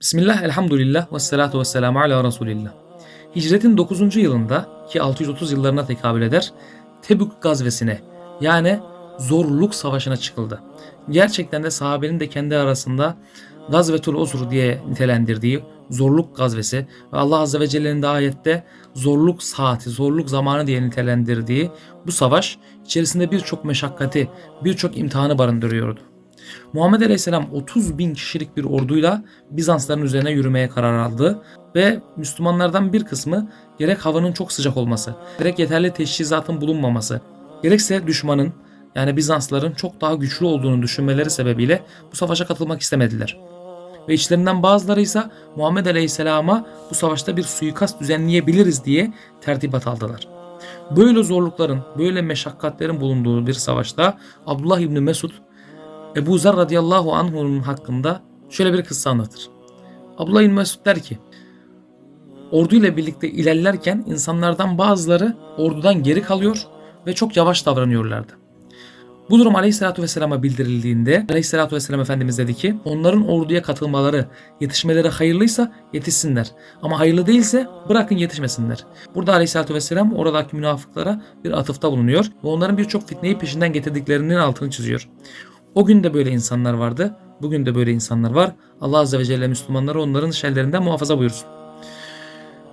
Bismillah, elhamdülillah ve salatu ve selamu ala Resulillah. Hicretin 9. yılında ki 630 yıllarına tekabül eder Tebük gazvesine yani zorluk savaşına çıkıldı. Gerçekten de sahabenin de kendi arasında Gazvetul Usr diye nitelendirdiği zorluk gazvesi ve Allah Azze ve Celle'nin de ayette zorluk saati, zorluk zamanı diye nitelendirdiği bu savaş içerisinde birçok meşakkati, birçok imtihanı barındırıyordu. Muhammed Aleyhisselam 30 bin kişilik bir orduyla Bizansların üzerine yürümeye karar aldı ve Müslümanlardan bir kısmı gerek havanın çok sıcak olması, gerek yeterli teçhizatın bulunmaması, gerekse düşmanın yani Bizansların çok daha güçlü olduğunu düşünmeleri sebebiyle bu savaşa katılmak istemediler. Ve içlerinden bazıları ise Muhammed Aleyhisselam'a bu savaşta bir suikast düzenleyebiliriz diye tertibat aldılar. Böyle zorlukların, böyle meşakkatlerin bulunduğu bir savaşta Abdullah İbni Mesud Ebu Zer radıyallahu anh'un hakkında şöyle bir kıssa anlatır. Abdullah İbni Mesud der ki orduyla birlikte ilerlerken insanlardan bazıları ordudan geri kalıyor ve çok yavaş davranıyorlardı. Bu durum Aleyhisselatü Vesselam'a bildirildiğinde Aleyhisselatü Vesselam Efendimiz dedi ki onların orduya katılmaları, yetişmeleri hayırlıysa yetişsinler. Ama hayırlı değilse bırakın yetişmesinler. Burada Aleyhisselatü Vesselam oradaki münafıklara bir atıfta bulunuyor ve onların birçok fitneyi peşinden getirdiklerinin altını çiziyor. O gün de böyle insanlar vardı. Bugün de böyle insanlar var. Allah Azze ve Celle Müslümanları onların şerlerinden muhafaza buyursun.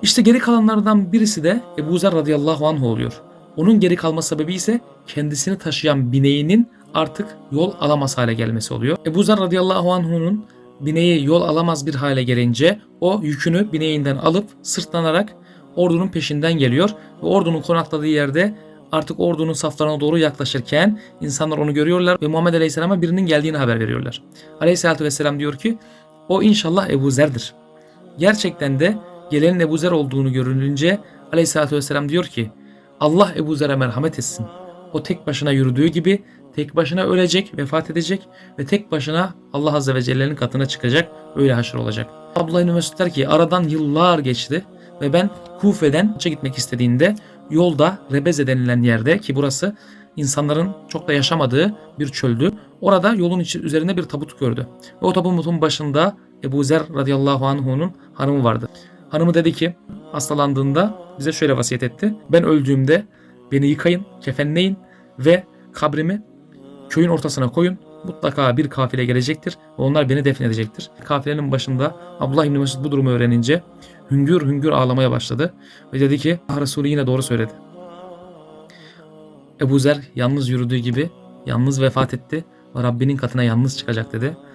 İşte geri kalanlardan birisi de Ebu Zer radıyallahu anh oluyor. Onun geri kalma sebebi ise kendisini taşıyan bineğinin artık yol alamaz hale gelmesi oluyor. Ebu Zer radıyallahu anh'unun bineği yol alamaz bir hale gelince o yükünü bineğinden alıp sırtlanarak ordunun peşinden geliyor ve ordunun konakladığı yerde artık ordunun saflarına doğru yaklaşırken insanlar onu görüyorlar ve Muhammed Aleyhisselam'a birinin geldiğini haber veriyorlar. Aleyhisselatü Vesselam diyor ki o inşallah Ebu Zer'dir. Gerçekten de gelenin Ebu Zer olduğunu görülünce Aleyhisselatü Vesselam diyor ki Allah Ebu Zer'e merhamet etsin. O tek başına yürüdüğü gibi tek başına ölecek, vefat edecek ve tek başına Allah Azze ve Celle'nin katına çıkacak, öyle haşr olacak. Abdullah İbni Mesud der ki aradan yıllar geçti ve ben Kufe'den Haç'a gitmek istediğinde yolda Rebeze denilen yerde ki burası insanların çok da yaşamadığı bir çöldü. Orada yolun içi, üzerinde bir tabut gördü. Ve o tabutun başında Ebu Zer radıyallahu anhu'nun hanımı vardı. Hanımı dedi ki hastalandığında bize şöyle vasiyet etti. Ben öldüğümde beni yıkayın, kefenleyin ve kabrimi köyün ortasına koyun. Mutlaka bir kafile gelecektir ve onlar beni defnedecektir. Kafilenin başında Abdullah İbni Mesud bu durumu öğrenince hüngür hüngür ağlamaya başladı ve dedi ki Allah Resulü yine doğru söyledi. Ebu Zer yalnız yürüdüğü gibi yalnız vefat etti ve Rabbinin katına yalnız çıkacak dedi.